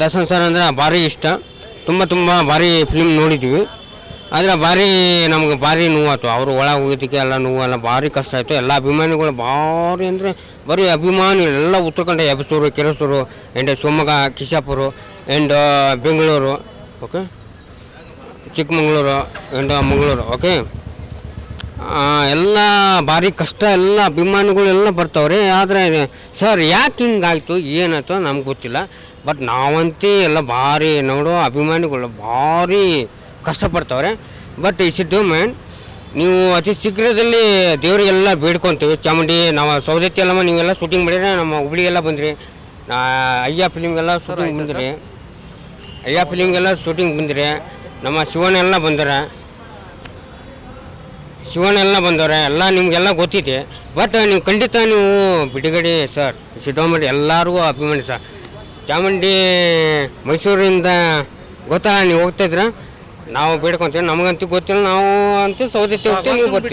Darshan sir ಅಂದರೆ ಭಾರಿ ಇಷ್ಟ. ತುಂಬ ತುಂಬ ಭಾರಿ ಫಿಲ್ಮ್ ನೋಡಿದ್ವಿ. ಆದರೆ ಭಾರಿ ನಮ್ಗೆ ಭಾರಿ ನೋವಾಯ್ತು. ಅವರು ಒಳಗೆ ಹೋಗೋದಕ್ಕೆ ಎಲ್ಲ ನೋವೆಲ್ಲ ಭಾರಿ ಕಷ್ಟ ಆಯಿತು. ಎಲ್ಲ ಅಭಿಮಾನಿಗಳು ಭಾರಿ ಅಂದರೆ ಬರೀ ಅಭಿಮಾನಿ, ಎಲ್ಲ Uttara Kannada Hebasuru Kerasuru and Shivamogga, Kishapuru and Bengaluru okay Chikkamagaluru and Mangaluru okay ಎಲ್ಲ ಭಾರಿ ಕಷ್ಟ, ಎಲ್ಲ ಅಭಿಮಾನಿಗಳು ಎಲ್ಲ ಬರ್ತಾವ್ರಿ. ಆದರೆ, ಸರ್ ಯಾಕೆ ಹಿಂಗಾಯಿತು, ಏನಾಯ್ತು ನಮ್ಗೆ ಗೊತ್ತಿಲ್ಲ. ಬಟ್ ನಾವಂತೂ ಎಲ್ಲ ಭಾರಿ ನೋಡು ಅಭಿಮಾನಿಗಳು ಭಾರಿ ಕಷ್ಟಪಡ್ತವ್ರೆ. ಬಟ್ ಈ ಸಿದ್ದು ಮ್ಯಾನ್ ನೀವು ಅತಿ ಶೀಘ್ರದಲ್ಲಿ ದೇವರಿಗೆಲ್ಲ ಬೇಡ್ಕೊತೀವಿ. ಚಾಮುಂಡಿ ನಾವು ಸೌದತ್ತಿ ಎಲ್ಲಮ್ಮ ನೀವೆಲ್ಲ ಶೂಟಿಂಗ್ ಮಾಡಿದ್ರೆ ನಮ್ಮ ಹುಬ್ಳಿಗೆಲ್ಲ ಬಂದ್ರಿ. ನಾ ಅಯ್ಯ ಫಿಲಿಮ್ಗೆಲ್ಲ ಶೂಟಿಂಗ್ ಬಂದಿರಿ. ಅಯ್ಯ ಫಿಲಿಮ್ಗೆಲ್ಲ ಶೂಟಿಂಗ್ ಬಂದಿರಿ. ನಮ್ಮ ಶಿವನೆಲ್ಲ ಬಂದರೆ. ಶಿವನೆಲ್ಲ ಬಂದವ್ರೆ ಎಲ್ಲ ನಿಮಗೆಲ್ಲ ಗೊತ್ತಿದೆ. ಬಟ್ ನೀವು ಖಂಡಿತ ನೀವು ಬಿಡುಗಡೆ ಸರ್ ಸಿದ್ದರಾಮಯ್ಯ ಎಲ್ಲರಿಗೂ ಅಭಿಮಾನಿ ಸರ್ ಚಾಮುಂಡಿ ಮೈಸೂರಿಂದ ಗೊತ್ತಾ ನೀವು ಹೋಗ್ತಾ ಇದ್ರ ನಾವು ಬೇಡ್ಕೊಂತೀವಿ. ನಮಗಂತೂ ಗೊತ್ತಿಲ್ಲ. ನಾವು ಅಂತೂ ಸೌದತ್ತಿ ಹೋಗ್ತೀವಿ, ನೀವು ಬರ್ತೀವಿ.